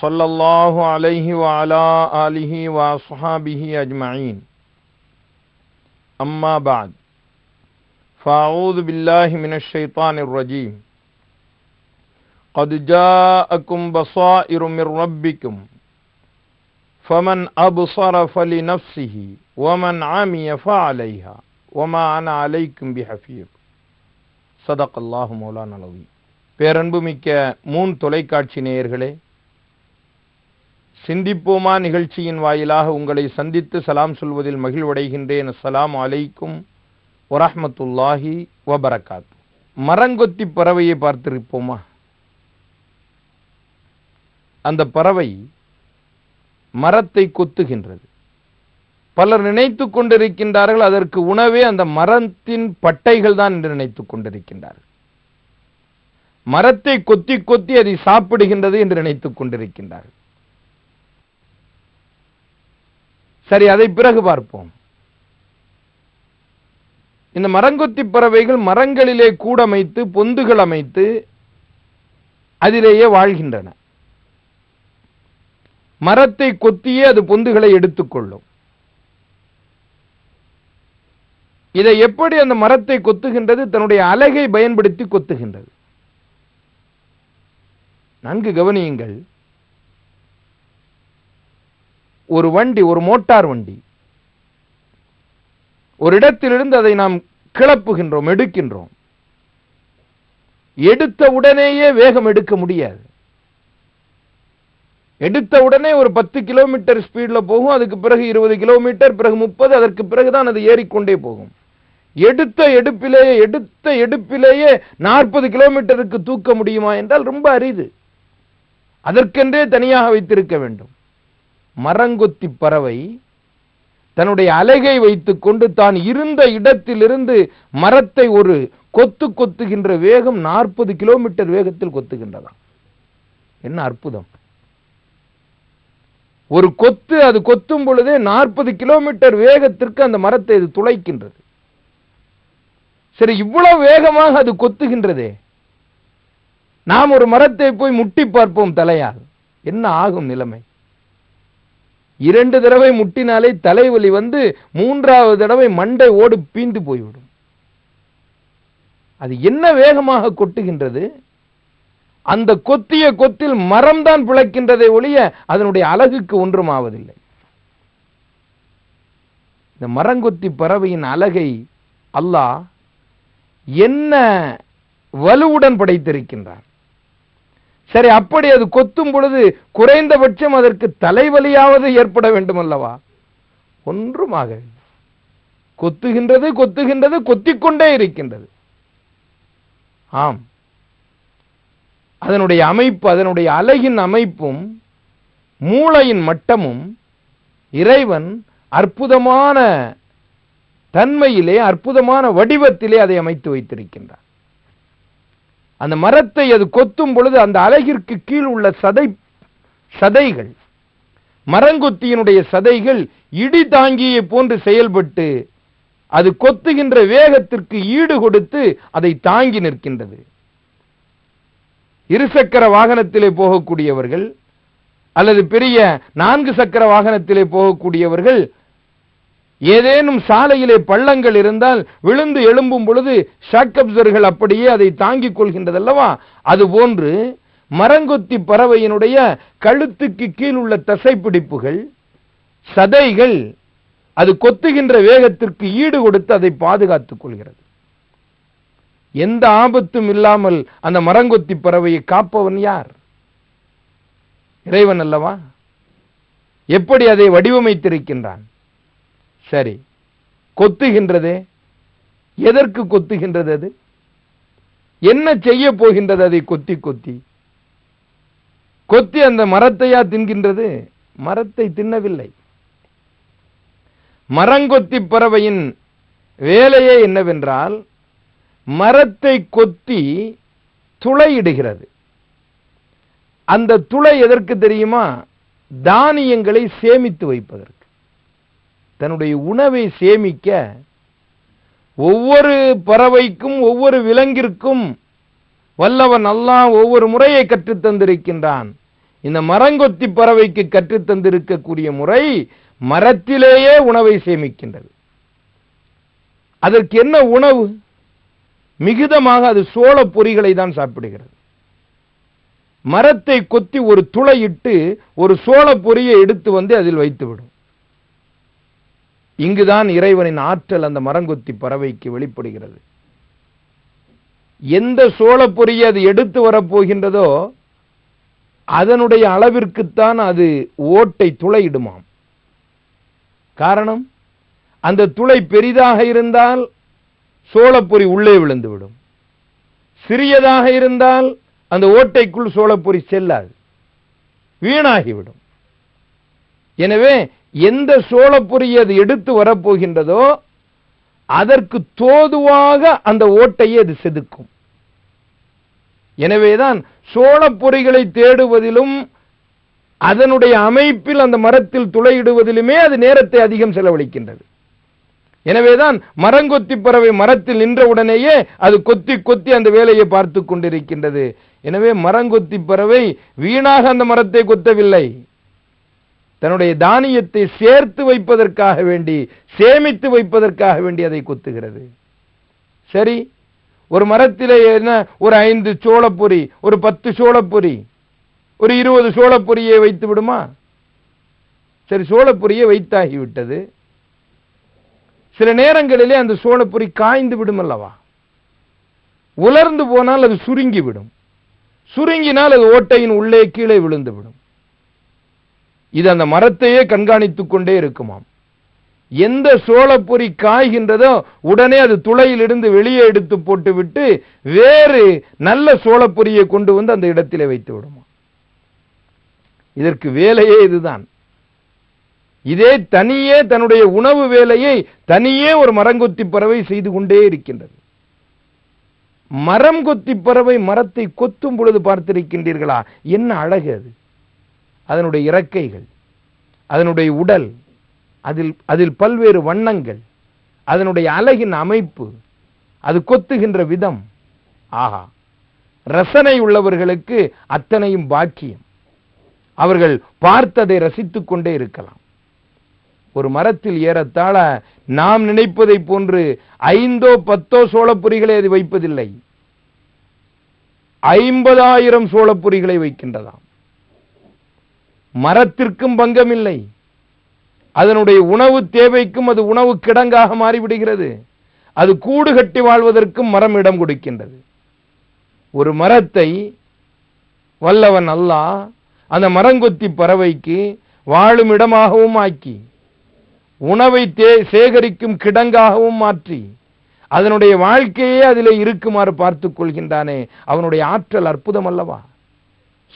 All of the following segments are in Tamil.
صلى الله عليه وعلى آله وصحابه أجمعين أما بعد فأعوذ بالله من الشيطان الرجيم قد جاءكم بصائر من ربكم فمن أبصر فلنفسه ومن عمي فعليها وما أنا عليكم بحفيظ صدق الله مولانا العظيم பேரன்புமிக்க மூன் தொலைக்காட்சி நேயர்களே சிந்திப்போமா நிகழ்ச்சியின் வாயிலாக உங்களை சந்தித்து சலாம் சொல்வதில் மகிழ்வடைகின்றேன். அஸ்லாம் அலைக்கும் வரஹ்மத்துல்லாஹி வபரகாத் மரங்கொத்தி பறவையை பார்த்திருப்போமா? அந்த பறவை மரத்தை கொத்துகின்றது. பலர் நினைத்துக் கொண்டிருக்கின்றார்கள் அதற்கு உணவே அந்த மரத்தின் பட்டைகள் தான் என்று நினைத்துக் கொண்டிருக்கின்றார்கள். மரத்தை கொத்தி கொத்தி அதை சாப்பிடுகின்றது என்று நினைத்துக் கொண்டிருக்கின்றார்கள். சரி அதை பிறகு பார்ப்போம். இந்த மரங்கொத்தி பறவைகள் மரங்களிலே கூடமைத்து பொந்துகள் அமைத்து அதிலேயே வாழ்கின்றன. மரத்தை கொத்தியே அது பொந்துகளை எடுத்துக்கொள்ளும். இதை எப்படி அந்த மரத்தை கொத்துகின்றது? தன்னுடைய அலகை பயன்படுத்தி கொத்துகின்றது. நன்கு கவனியுங்கள். ஒரு வண்டி ஒரு மோட்டார் வண்டி. ஒரு இடத்திலிருந்து அதை நாம் கிளப்புகின்றோம் எடுக்கின்றோம். எடுத்த உடனேயே வேகம் எடுக்க முடியாது. எடுத்த உடனே ஒரு பத்து கிலோமீட்டர் ஸ்பீடில் போகும் அதுக்கு பிறகு இருபது கிலோமீட்டர் பிறகு முப்பது அதற்கு பிறகுதான் அது ஏறிக்கொண்டே போகும். எடுத்த எடுப்பிலேயே எடுத்த எடுப்பிலேயே நாற்பது கிலோமீட்டருக்கு தூக்க முடியுமா என்றால் ரொம்ப அரிது. அதற்கென்றே தனியாக வைத்திருக்க வேண்டும். மரங்கொத்தி பறவை தன்னுடைய அலகை வைத்துக் கொண்டு தான் இருந்த இடத்திலிருந்து மரத்தை ஒரு கொத்து கொத்துகின்ற வேகம் நாற்பது கிலோமீட்டர் வேகத்தில் கொத்துகின்றதாம். என்ன அற்புதம். ஒரு கொத்து அது கொத்தும் பொழுதே நாற்பது கிலோமீட்டர் வேகத்திற்கு அந்த மரத்தை அது துளைக்கின்றது. சரி இவ்வளவு வேகமாக அது கொத்துகின்றதே. நாம் ஒரு மரத்தை போய் முட்டி பார்ப்போம் தலையால். என்ன ஆகும் நிலைமை? இரண்டு தடவை முட்டினாலே தலைவலி வந்து மூன்றாவது தடவை மண்டை ஓடு பீந்து போய்விடும். அது என்ன வேகமாக கொட்டுகின்றது? அந்த கொத்திய கொத்தில் மரம்தான் பிழைக்கின்றதை ஒழிய அதனுடைய அழகுக்கு ஒன்றும் ஆவதில்லை இந்த மரங்கொத்தி பறவையின் அழகை அல்லாஹ் என்ன வலுவுடன் படைத்திருக்கின்றார்? சரி அப்படி அது கொத்தும் பொழுது குறைந்தபட்சம் அதற்கு தலைவலியாவது ஏற்பட வேண்டும் அல்லவா ஒன்றுமாக கொத்துகின்றது கொத்துகின்றது கொத்திக்கொண்டே இருக்கின்றது. ஆம். அதனுடைய அமைப்பு அதனுடைய அலையின் அமைப்பும் மூளையின் மட்டமும் இறைவன் அற்புதமான தன்மையிலே அற்புதமான வடிவத்திலே அதை அமைத்து வைத்திருக்கின்றார். அந்த மரத்தை அது கொத்தும் பொழுது அந்த அழகிற்கு கீழ் உள்ள சதை சதைகள் மரங்கொத்தியினுடைய சதைகள் இடி தாங்கியை போன்று செயல்பட்டு அது கொத்துகின்ற வேகத்திற்கு ஈடு கொடுத்து அதை தாங்கி நிற்கின்றது. இருசக்கர வாகனத்திலே போகக்கூடியவர்கள் அல்லது பெரிய நான்கு சக்கர வாகனத்திலே போகக்கூடியவர்கள் ஏதேனும் சாலையிலே பள்ளங்கள் இருந்தால் விழுந்து எழும்பும் பொழுது ஷாக்கப்சர்கள் அப்படியே அதை தாங்கிக் கொள்கின்றதல்லவா? அதுபோன்று மரங்கொத்தி பறவையினுடைய கழுத்துக்கு கீழ் உள்ள தசைப்பிடிப்புகள் சதைகள் அது கொத்துகின்ற வேகத்திற்கு ஈடு கொடுத்து அதை பாதுகாத்துக் கொள்கிறது. எந்த ஆபத்தும் இல்லாமல் அந்த மரங்கொத்தி பறவையை காப்பவன் யார்? இறைவன் அல்லவா? எப்படி அதை வடிவமைத்திருக்கின்றான்? சரி. கொத்துகின்றதே. எதற்கு கொத்துகின்றது அது? என்ன செய்ய போகின்றது அதை கொத்தி கொத்தி? கொத்தி அந்த மரத்தையா தின்கின்றது? மரத்தை தின்னவில்லை. மரங்கொத்தி பறவையின் வேலையே என்னவென்றால் மரத்தை கொத்தி துளையிடுகிறது. அந்த துளை எதற்கு தெரியுமா? தானியங்களை சேமித்து வைப்பதற்கு. தன்னுடைய உணவை சேமிக்க ஒவ்வொரு பறவைக்கும் ஒவ்வொரு விலங்கிற்கும் வல்லவன் அல்லாஹ் ஒவ்வொரு முறையை கற்றுத் தந்திருக்கின்றான். இந்த மரங்கொத்தி பறவைக்கு கற்றுத் தந்திருக்கக்கூடிய முறை மரத்திலேயே உணவை சேமிக்கின்றது. அதற்கு என்ன உணவு? மிகுதமாக அது சோள பொறிகளை தான் சாப்பிடுகிறது. மரத்தை கொத்தி ஒரு துளையிட்டு ஒரு சோள பொறியை எடுத்து வந்து அதில் வைத்துவிடும். இங்குதான் இறைவனின் ஆற்றல் அந்த மரங்கொத்தி பறவைக்கு வெளிப்படுகிறது. எந்த சோள பொறியை அது எடுத்து வரப்போகின்றதோ அதனுடைய அளவிற்குத்தான் அது ஓட்டை துளையிடுமாம். காரணம் அந்த துளை பெரிதாக இருந்தால் சோளப்பொறி உள்ளே விழுந்துவிடும். சிறியதாக இருந்தால் அந்த ஓட்டைக்குள் சோழப்பொறி செல்லாது வீணாகிவிடும். எனவே எந்த சோளப்பொறியை அது எடுத்து வரப்போகின்றதோ அதற்கு தோதுவாக அந்த ஓட்டையை அது செதுக்கும். எனவேதான் சோளப்பொறிகளை தேடுவதிலும் அதனுடைய அமைப்பில் அந்த மரத்தில் துளையிடுவதிலுமே அது நேரத்தை அதிகம் செலவழிக்கின்றது. எனவேதான் மரங்கொத்தி பறவை மரத்தில் நின்றவுடனேயே அது கொத்தி கொத்தி அந்த வேலையை பார்த்து கொண்டிருக்கின்றது. எனவே மரங்கொத்தி பறவை வீணாக அந்த மரத்தை கொத்தவில்லை. தன்னுடைய தானியத்தை சேர்த்து வைப்பதற்காக வேண்டி சேமித்து வைப்பதற்காக வேண்டி அதை கொத்துகிறது. சரி? ஒரு மரத்திலே என்ன? ஒரு ஐந்து சோளப்பொறி ஒரு பத்து சோளப்பொறி ஒரு இருபது சோளப்பொரியை வைத்து விடுமா? சரி சோளப்பொரியை வைத்தாகிவிட்டது. சில நேரங்களிலே அந்த சோளப்பொரி காய்ந்து விடும் அல்லவா? உலர்ந்து போனால் அது சுருங்கி விடும். சுருங்கினால் அது ஓட்டையின் உள்ளே கீழே விழுந்து விடும். இது அந்த மரத்தையே கண்காணித்துக் கொண்டே இருக்குமாம். எந்த சோளப்பொறி காய்கின்றதோ உடனே அது துளையிலிருந்து வெளியே எடுத்து போட்டுவிட்டு வேறு நல்ல சோளப்பொரியை கொண்டு வந்து அந்த இடத்திலே வைத்து விடுமா இதற்கு வேலையே இதுதான். இதே தனியே தன்னுடைய உணவு வேலையை தனியே ஒரு மரங்கொத்தி பறவை செய்து கொண்டே இருக்கின்றது. மரம் கொத்தி பறவை மரத்தை கொத்தும் பொழுது பார்த்திருக்கின்றீர்களா? என்ன அழகு அது. அதனுடைய இறக்கைகள் அதனுடைய உடல் அதில் அதில் பல்வேறு வண்ணங்கள் அதனுடைய அழகின் அமைப்பு அது கொத்துகின்ற விதம். ஆஹா ரசனை உள்ளவர்களுக்கு அத்தனையும் பாக்கியம். அவர்கள் பார்த்ததை ரசித்துக் கொண்டே இருக்கலாம். ஒரு மரத்தில் ஏறத்தாழ நாம் நினைப்பதை போன்று ஐந்தோ பத்தோ சோளப்புரிகளை அது வைப்பதில்லை. ஐம்பதாயிரம் சோளப்புரிகளை வைக்கின்றதாம். மரத்திற்கும் பங்கமில்லை. அதனுடைய உணவு தேவைக்கும் அது உணவு கிடங்காக மாறிவிடுகிறது. அது கூடு கட்டி வாழ்வதற்கும் மரம் இடம் கொடுக்கின்றது. ஒரு மரத்தை வல்லவன் அல்லாஹ் அந்த மரங்கொத்தி பறவைக்கு வாழும் இடமாகவும் ஆக்கி உணவை தே சேகரிக்கும் கிடங்காகவும் மாற்றி அதனுடைய வாழ்க்கையே அதில் இருக்குமாறு பார்த்துக் கொள்கின்றானே. அவனுடைய ஆற்றல் அற்புதம் அல்லவா?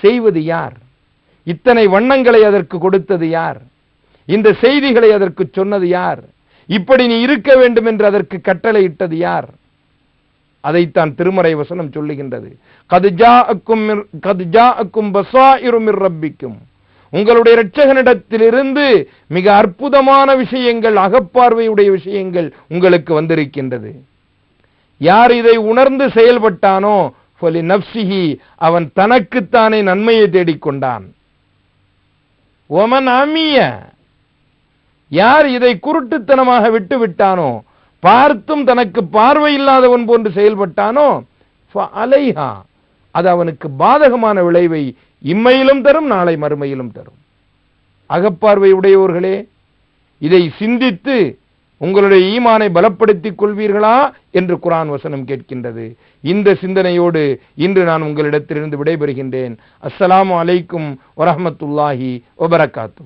செய்வது யார்? இத்தனை வண்ணங்களை அதற்கு கொடுத்தது யார்? இந்த செய்திகளை அதற்கு சொன்னது யார்? இப்படி நீ இருக்க வேண்டும் என்று அதற்கு கட்டளையிட்டது யார்? அதைத்தான் திருமறை வசனம் சொல்லுகின்றது. கது ஜாஅக்கும் மிர்- கது மிர் ரப்பிக்கும். உங்களுடைய இரட்சகனிடத்திலிருந்து மிக அற்புதமான விஷயங்கள் அகப்பார்வையுடைய விஷயங்கள் உங்களுக்கு வந்திருக்கின்றது. யார் இதை உணர்ந்து செயல்பட்டானோ நப்சிஹி அவன் தனக்குத்தானே நன்மையை தேடிக்கொண்டான். ஒமன் அமிய. யார் இதை குருட்டுத்தனமாக விட்டு விட்டானோ பார்த்தும் தனக்கு பார்வை இல்லாதவன் போன்று செயல்பட்டானோ அலைஹா. அது அவனுக்கு பாதகமான விளைவை இம்மையிலும் தரும் நாளை மறுமையிலும் தரும். அகப்பார்வை உடையவர்களே இதை சிந்தித்து உங்களுடைய ஈமானை பலப்படுத்திக் கொள்வீர்களா என்று குரான் வசனம் கேட்கின்றது. இந்த சிந்தனையோடு இன்று நான் உங்களிடத்திலிருந்து விடைபெறுகின்றேன். அஸ்ஸலாமு அலைக்கும் வரஹமத்துல்லாஹி வபரகாத்து